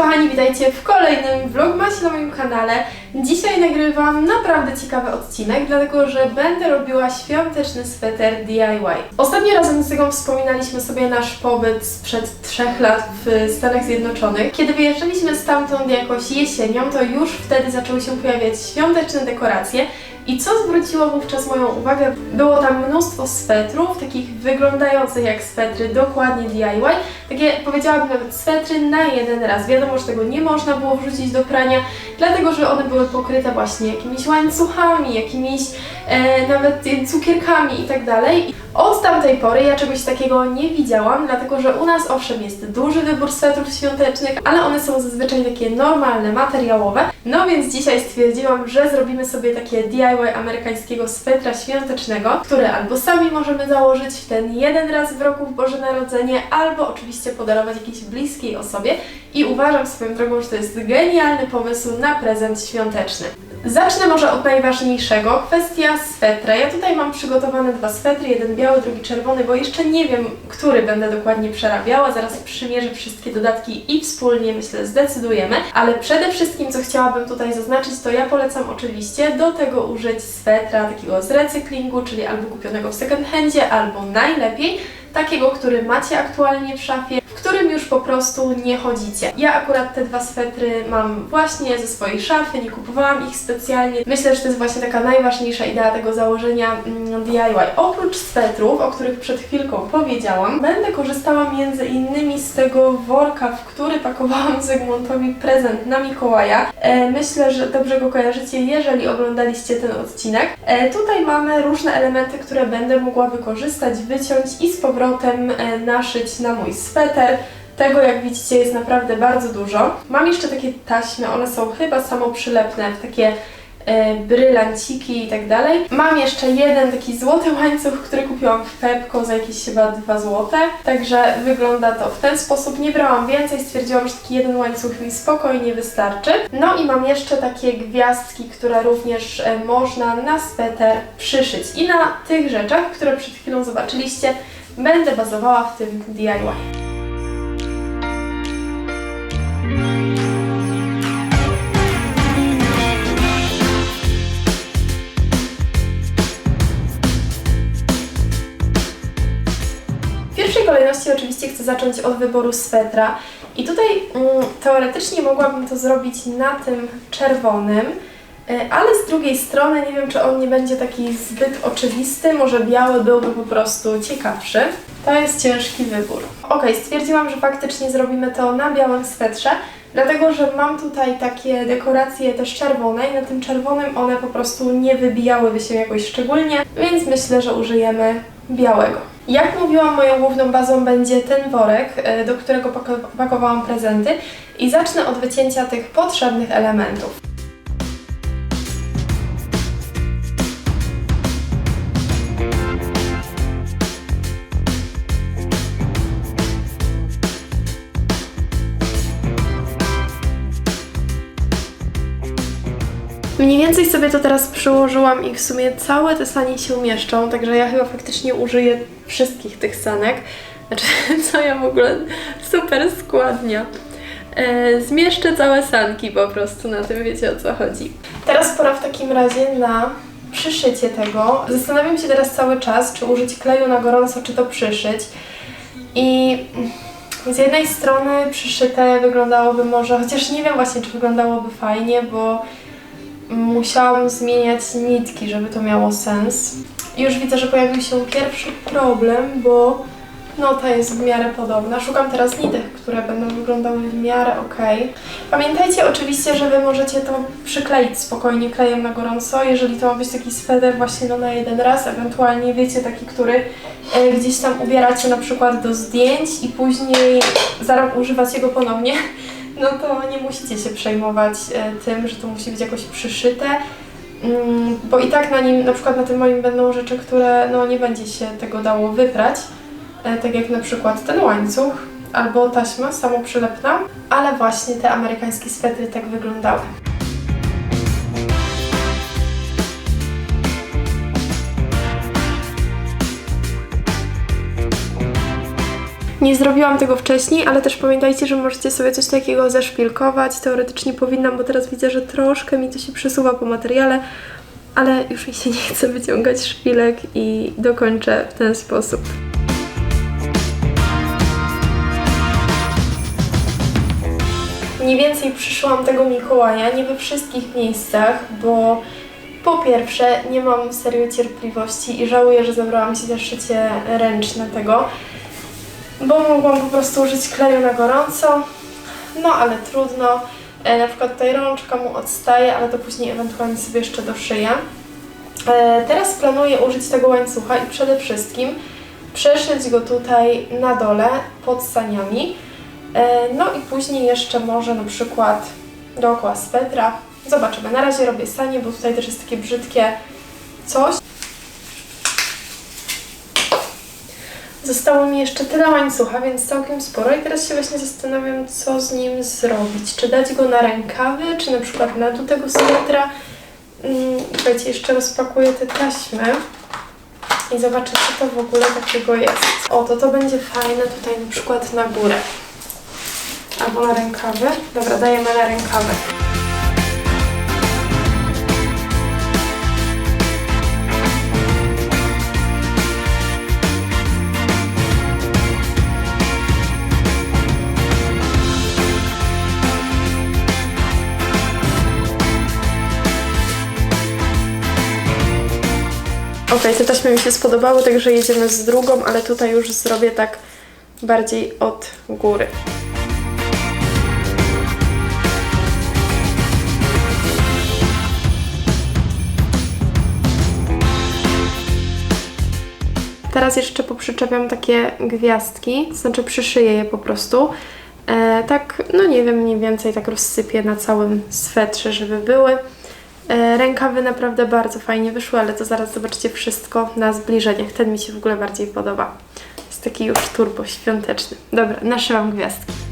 kochani, witajcie w kolejnym vlogmasie na moim kanale. Dzisiaj nagrywam naprawdę ciekawy odcinek, dlatego że będę robiła świąteczny sweter DIY. Ostatnio razem z Zygą wspominaliśmy sobie nasz pobyt sprzed trzech lat w Stanach Zjednoczonych. Kiedy wyjeżdżaliśmy stamtąd jakoś jesienią, to już wtedy zaczęły się pojawiać świąteczne dekoracje. I co zwróciło wówczas moją uwagę? Było tam mnóstwo swetrów, takich wyglądających jak swetry, dokładnie DIY. Takie powiedziałabym nawet swetry na jeden raz. Wiadomo, że tego nie można było wrzucić do prania, dlatego że one były pokryte właśnie jakimiś łańcuchami, jakimiś e, nawet cukierkami i tak dalej. Od tamtej pory ja czegoś takiego nie widziałam, dlatego że u nas owszem jest duży wybór swetrów świątecznych, ale one są zazwyczaj takie normalne, materiałowe. No więc dzisiaj stwierdziłam, że zrobimy sobie takie DIY amerykańskiego swetra świątecznego, który albo sami możemy założyć w ten jeden raz w roku w Boże Narodzenie, albo oczywiście podarować jakiejś bliskiej osobie. I uważam swoją drogą, że to jest genialny pomysł na prezent świąteczny. Zacznę może od najważniejszego, kwestia swetra. Ja tutaj mam przygotowane dwa swetry, jeden biały, drugi czerwony, bo jeszcze nie wiem, który będę dokładnie przerabiała. Zaraz przymierzę wszystkie dodatki i wspólnie, myślę, zdecydujemy. Ale przede wszystkim, co chciałabym tutaj zaznaczyć, to ja polecam oczywiście do tego użyć swetra takiego z recyklingu, czyli albo kupionego w second handzie, albo najlepiej takiego, który macie aktualnie w szafie, po prostu nie chodzicie. Ja akurat te dwa swetry mam właśnie ze swojej szafy, nie kupowałam ich specjalnie. Myślę, że to jest właśnie taka najważniejsza idea tego założenia mm, DIY. Oprócz swetrów, o których przed chwilką powiedziałam, będę korzystała między innymi z tego worka, w który pakowałam Zygmuntowi prezent na Mikołaja. E, myślę, że dobrze go kojarzycie, jeżeli oglądaliście ten odcinek. E, tutaj mamy różne elementy, które będę mogła wykorzystać, wyciąć i z powrotem e, naszyć na mój sweter. Tego, jak widzicie, jest naprawdę bardzo dużo. Mam jeszcze takie taśmy, one są chyba samoprzylepne w takie e, brylanciki i tak dalej. Mam jeszcze jeden taki złoty łańcuch, który kupiłam w Pepko za jakieś chyba 2 złote. Także wygląda to w ten sposób. Nie brałam więcej, stwierdziłam, że taki jeden łańcuch mi spokojnie wystarczy. No i mam jeszcze takie gwiazdki, które również e, można na sweter przyszyć. I na tych rzeczach, które przed chwilą zobaczyliście, będę bazowała w tym DIY. Kolejności oczywiście chcę zacząć od wyboru swetra. I tutaj mm, teoretycznie mogłabym to zrobić na tym czerwonym, y, ale z drugiej strony nie wiem, czy on nie będzie taki zbyt oczywisty, może biały byłby po prostu ciekawszy. To jest ciężki wybór. Ok, stwierdziłam, że faktycznie zrobimy to na białym swetrze, dlatego że mam tutaj takie dekoracje też czerwone i na tym czerwonym one po prostu nie wybijałyby się jakoś szczególnie, więc myślę, że użyjemy białego. Jak mówiłam, moją główną bazą będzie ten worek, e, do którego pako- pakowałam prezenty i zacznę od wycięcia tych potrzebnych elementów. Mniej więcej sobie to teraz przyłożyłam i w sumie całe te sanie się mieszczą, także ja chyba faktycznie użyję wszystkich tych sanek. Znaczy, co ja w ogóle super składnia. E, zmieszczę całe sanki po prostu na tym, wiecie o co chodzi. Teraz pora w takim razie na przyszycie tego. Zastanawiam się teraz cały czas, czy użyć kleju na gorąco, czy to przyszyć. I z jednej strony przyszyte wyglądałoby może, chociaż nie wiem właśnie, czy wyglądałoby fajnie, bo musiałam zmieniać nitki, żeby to miało sens. Już widzę, że pojawił się pierwszy problem, bo nota jest w miarę podobna. Szukam teraz nitek, które będą wyglądały w miarę ok. Pamiętajcie oczywiście, że Wy możecie to przykleić spokojnie klejem na gorąco, jeżeli to ma być taki sweter właśnie no na jeden raz, ewentualnie wiecie taki, który e, gdzieś tam ubieracie na przykład do zdjęć i później za rok używacie go ponownie, no to nie musicie się przejmować e, tym, że to musi być jakoś przyszyte, mm, bo i tak na nim, na przykład na tym moim będą rzeczy, które no nie będzie się tego dało wyprać, e, tak jak na przykład ten łańcuch albo taśma samoprzylepna, ale właśnie te amerykańskie swetry tak wyglądały. Nie zrobiłam tego wcześniej, ale też pamiętajcie, że możecie sobie coś takiego zaszpilkować. Teoretycznie powinnam, bo teraz widzę, że troszkę mi to się przesuwa po materiale, ale już mi się nie chce wyciągać szpilek i dokończę w ten sposób. Mniej więcej przyszłam tego Mikołaja, nie we wszystkich miejscach, bo po pierwsze nie mam serio cierpliwości i żałuję, że zabrałam się za szycie ręczne tego, bo mogłam po prostu użyć kleju na gorąco, no ale trudno. E, na przykład tutaj rączka mu odstaje, ale to później ewentualnie sobie jeszcze doszyję. E, teraz planuję użyć tego łańcucha i przede wszystkim przeszyć go tutaj na dole pod saniami. E, No i później jeszcze może na przykład dookoła swetra. Zobaczymy. Na razie robię sanie, bo tutaj też jest takie brzydkie coś. Zostało mi jeszcze tyle łańcucha, więc całkiem sporo i teraz się właśnie zastanawiam, co z nim zrobić. Czy dać go na rękawy, czy na przykład na dół tego swetra. Mm, Słuchajcie, jeszcze rozpakuję te taśmy i zobaczę, co to w ogóle takiego jest. O, to to będzie fajne tutaj na przykład na górę. Albo na rękawy. Dobra, dajemy na rękawy. Ok, te taśmy mi się spodobały, także jedziemy z drugą, ale tutaj już zrobię tak bardziej od góry. Teraz jeszcze poprzyczepiam takie gwiazdki, znaczy przyszyję je po prostu. E, tak, no nie wiem, mniej więcej tak rozsypię na całym swetrze, żeby były. E, rękawy naprawdę bardzo fajnie wyszły, ale to zaraz zobaczycie wszystko na zbliżeniach. Ten mi się w ogóle bardziej podoba. Jest taki już turbo świąteczny. Dobra, naszyłam gwiazdki.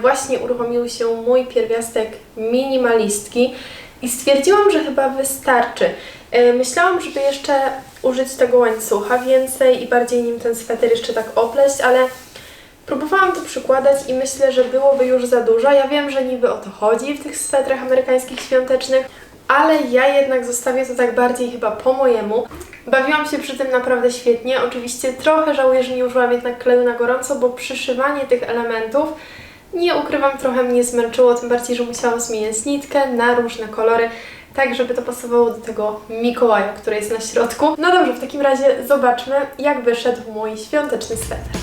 Właśnie uruchomił się mój pierwiastek minimalistki i stwierdziłam, że chyba wystarczy. E, Myślałam, żeby jeszcze użyć tego łańcucha więcej i bardziej nim ten sweter jeszcze tak opleść, ale próbowałam to przykładać i myślę, że byłoby już za dużo. Ja wiem, że niby o to chodzi w tych swetrach amerykańskich świątecznych, ale ja jednak zostawię to tak bardziej chyba po mojemu. Bawiłam się przy tym naprawdę świetnie. Oczywiście trochę żałuję, że nie użyłam jednak kleju na gorąco, bo przyszywanie tych elementów nie ukrywam, trochę mnie zmęczyło, tym bardziej, że musiałam zmieniać nitkę na różne kolory, tak żeby to pasowało do tego Mikołaja, który jest na środku. No dobrze, w takim razie zobaczmy, jak wyszedł mój świąteczny sweter.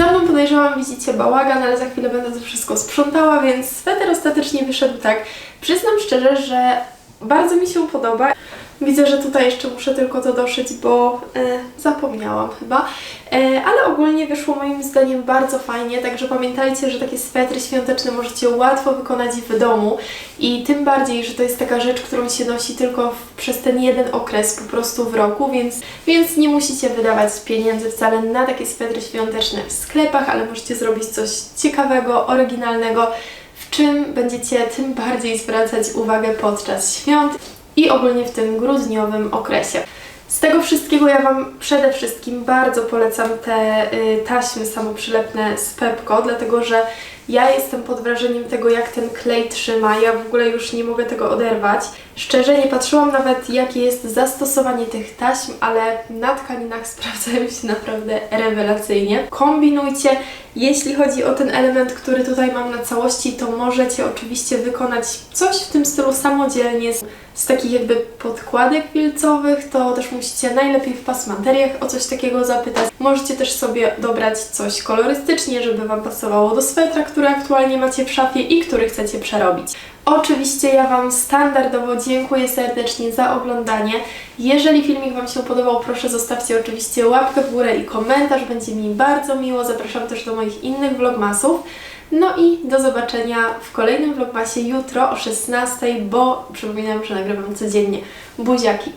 Za mną podejrzewam, widzicie bałagan, ale za chwilę będę to wszystko sprzątała, więc sweter ostatecznie wyszedł tak. Przyznam szczerze, że bardzo mi się podoba. Widzę, że tutaj jeszcze muszę tylko to doszyć, bo e, zapomniałam chyba. E, ale ogólnie wyszło moim zdaniem bardzo fajnie, także pamiętajcie, że takie swetry świąteczne możecie łatwo wykonać w domu i tym bardziej, że to jest taka rzecz, którą się nosi tylko w, przez ten jeden okres po prostu w roku, więc, więc nie musicie wydawać pieniędzy wcale na takie swetry świąteczne w sklepach, ale możecie zrobić coś ciekawego, oryginalnego, w czym będziecie tym bardziej zwracać uwagę podczas świąt i ogólnie w tym grudniowym okresie. Z tego wszystkiego ja Wam przede wszystkim bardzo polecam te y, taśmy samoprzylepne z Pepko, dlatego że Ja jestem pod wrażeniem tego, jak ten klej trzyma. Ja w ogóle już nie mogę tego oderwać. Szczerze nie patrzyłam nawet, jakie jest zastosowanie tych taśm, ale na tkaninach sprawdzają się naprawdę rewelacyjnie. Kombinujcie. Jeśli chodzi o ten element, który tutaj mam na całości, to możecie oczywiście wykonać coś w tym stylu samodzielnie z, z takich jakby podkładek wilcowych, to też musicie najlepiej w pasmanteriach o coś takiego zapytać. Możecie też sobie dobrać coś kolorystycznie, żeby Wam pasowało do swetra, który aktualnie macie w szafie i który chcecie przerobić. Oczywiście ja Wam standardowo dziękuję serdecznie za oglądanie. Jeżeli filmik Wam się podobał, proszę zostawcie oczywiście łapkę w górę i komentarz, będzie mi bardzo miło. Zapraszam też do moich innych vlogmasów. No i do zobaczenia w kolejnym vlogmasie jutro o 16, bo przypominam, że nagrywam codziennie. Buziaki!